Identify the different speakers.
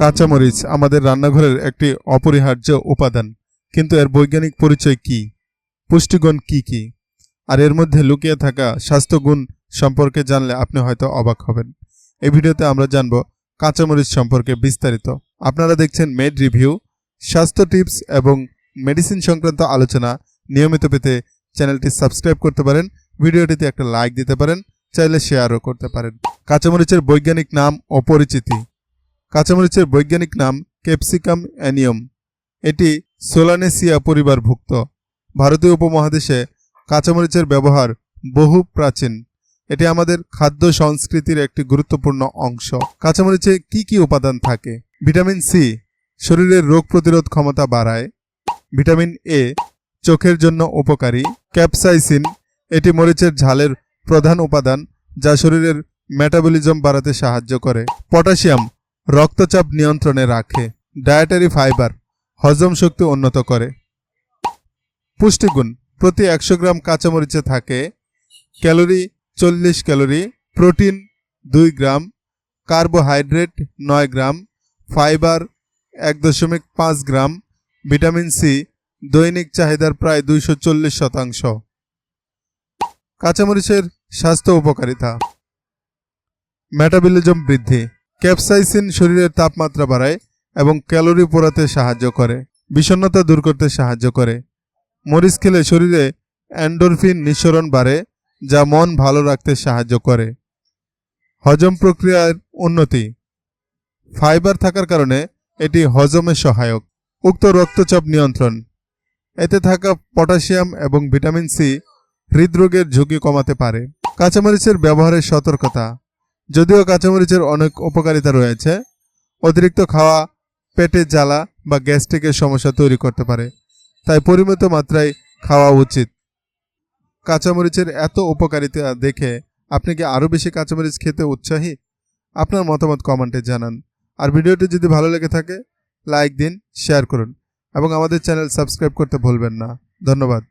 Speaker 1: কাঁচামরিচ আমাদের রান্নাঘরের একটি অপরিহার্য উপাদান। কিন্তু এর বৈজ্ঞানিক পরিচয় কি? পুষ্টিগুণ কি কি? আর এর মধ্যে লুকিয়ে থাকা স্বাস্থ্যগুণ সম্পর্কে জানলে আপনি হয়তো অবাক হবেন। এই ভিডিওতে আমরা জানব কাঁচামরিচ সম্পর্কে বিস্তারিত। আপনারা দেখছেন মেড রিভিউ স্বাস্থ্য টিপস এবং মেডিসিন সংক্রান্ত আলোচনা নিয়মিত পেতে চ্যানেলটি সাবস্ক্রাইব করতে পারেন, ভিডিওটিতে একটা লাইক দিতে পারেন, চাইলে শেয়ারও করতে পারেন। কাঁচামরিচের বৈজ্ঞানিক নাম ও পরিচিতি। কাঁচামরিচের বৈজ্ঞানিক নাম ক্যাপসিকাম অ্যানিয়ম। এটি সোলানেসিয়া পরিবারভুক্ত। ভারতীয় উপমহাদেশে কাঁচামরিচের ব্যবহার বহু প্রাচীন। এটি আমাদের খাদ্য সংস্কৃতির একটি গুরুত্বপূর্ণ অংশ। কাঁচামরিচে কি কি উপাদান থাকে? ভিটামিন সি শরীরের রোগ প্রতিরোধ ক্ষমতা বাড়ায়। ভিটামিন এ চোখের জন্য উপকারী। ক্যাপসাইসিন এটি মরিচের ঝালের প্রধান উপাদান যা শরীরের মেটাবলিজম বাড়াতে সাহায্য করে। পটাশিয়াম রক্তচাপ নিয়ন্ত্রণে রাখে ডায়েটারি ফাইবার হজম শক্তি উন্নত করে। পুষ্টিগুণ, প্রতি একশো গ্রাম কাঁচামরিচে থাকে ক্যালোরি চল্লিশ ক্যালোরি, প্রোটিন দুই গ্রাম, কার্বোহাইড্রেট নয় গ্রাম, ফাইবার এক দশমিক পাঁচ গ্রাম, ভিটামিন সি দৈনিক চাহিদার প্রায় দুইশো চল্লিশ শতাংশ। কাঁচামরিচের স্বাস্থ্য উপকারিতা। মেটাবলিজম বৃদ্ধি। ক্যাপসাইসিন শরীরের তাপমাত্রা বাড়ায় এবং ক্যালোরি পোড়াতে সাহায্য করে, বিষণ্ণতা দূর করতে সাহায্য করে। মরিচ খেলে শরীরে অ্যান্ডোরফিন নিঃসরণ বাড়ে, যা মন ভালো রাখতে সাহায্য করে। হজম প্রক্রিয়ার উন্নতি। ফাইবার থাকার কারণে এটি হজমে সহায়ক। উক্ত রক্তচাপ নিয়ন্ত্রণ। এতে থাকা পটাশিয়াম এবং ভিটামিন সি হৃদরোগের ঝুঁকি কমাতে পারে। কাঁচামরিচের ব্যবহারের সতর্কতা। যদিও কাঁচামরিচের অনেক উপকারিতা রয়েছে, অতিরিক্ত খাওয়া, পেটে জ্বালা বা গ্যাস্ট্রিকের সমস্যা তৈরি করতে পারে, তাই পরিমিত মাত্রায় খাওয়া উচিত। কাঁচামরিচের এত উপকারিতা দেখে আপনি কি আরও বেশি কাঁচামরিচ খেতে উৎসাহী? আপনার মতামত কমেন্টে জানান। আর ভিডিওটি যদি ভালো লেগে থাকে, লাইক দিন, শেয়ার করুন এবং আমাদের চ্যানেল সাবস্ক্রাইব করতে ভুলবেন না। ধন্যবাদ।